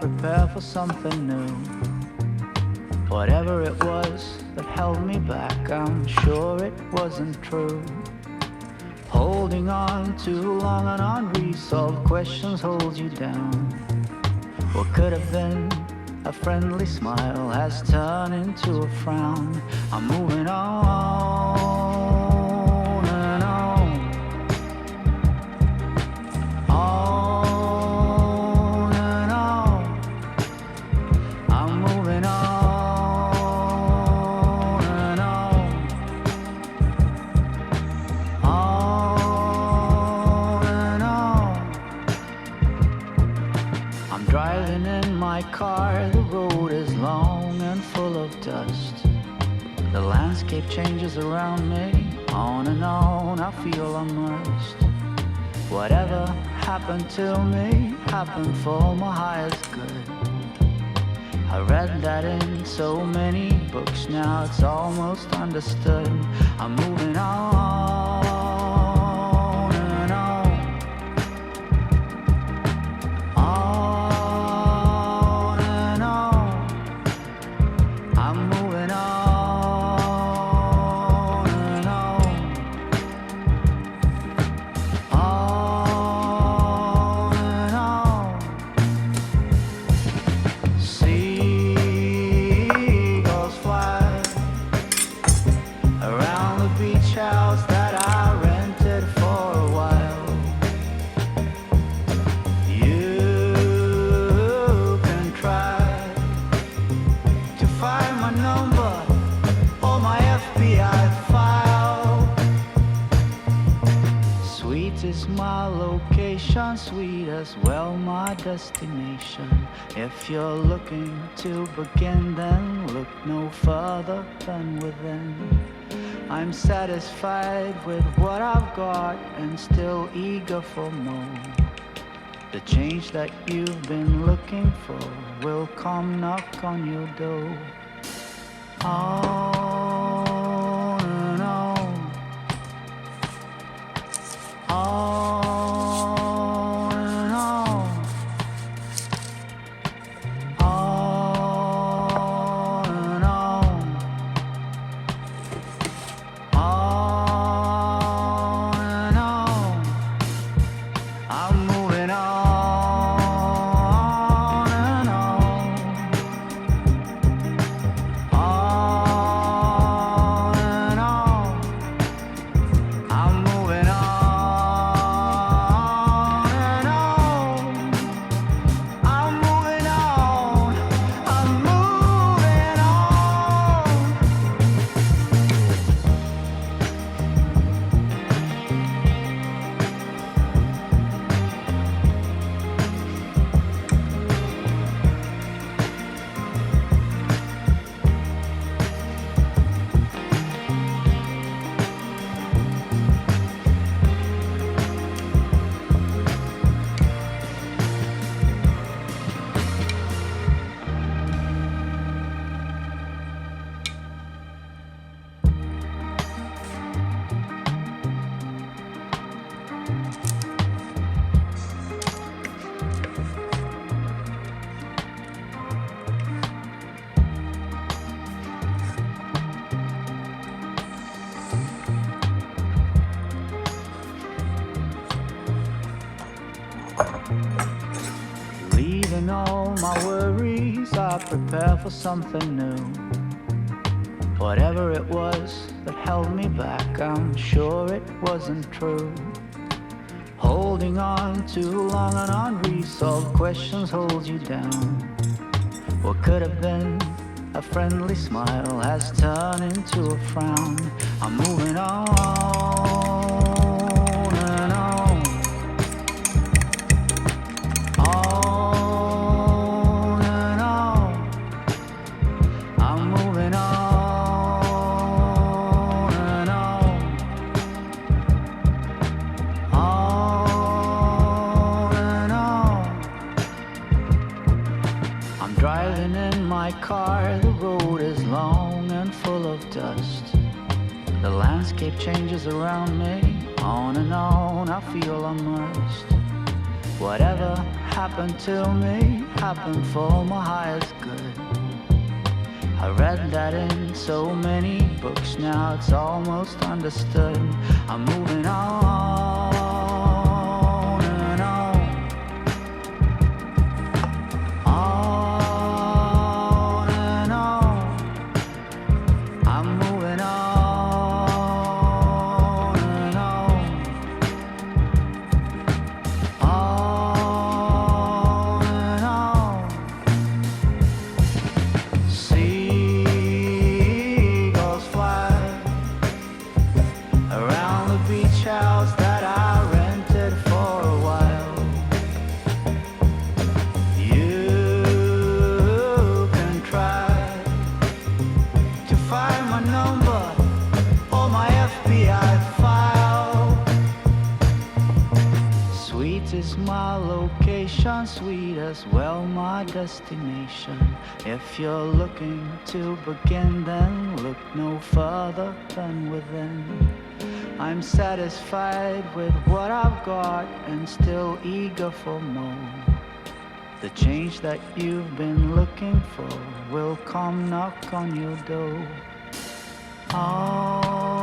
Prepare for something new. Whatever it was that held me back, I'm sure it wasn't true. Holding on too long on unresolved questions holds you down. What could have been a friendly smile has turned into a frown. I'm moving on changes around me, on and on, I feel immersed. Whatever happened to me happened for my highest good. I read that in so many books, now it's almost understood. I'm is my location, sweet as well my destination. If you're looking to begin, then look no further than within. I'm satisfied with what I've got and still eager for more. The change that you've been looking for will come knock on your door. On On Leaving all my worries, I prepare for something new. Whatever it was that held me back, I'm sure it wasn't true. Holding on too long on unresolved questions hold you down. What could have been a friendly smile has turned into a frown. I'm moving on Driving in my car, the road is long and full of dust. The landscape changes around me, on and on, I feel immersed. Whatever happened to me happened for my highest good. I read that in so many books now it's almost understood. I'm moving on is my location, sweet as well my destination. If you're looking to begin, then look no further than within. I'm satisfied with what I've got and still eager for more. The change that you've been looking for will come knock on your door. Oh.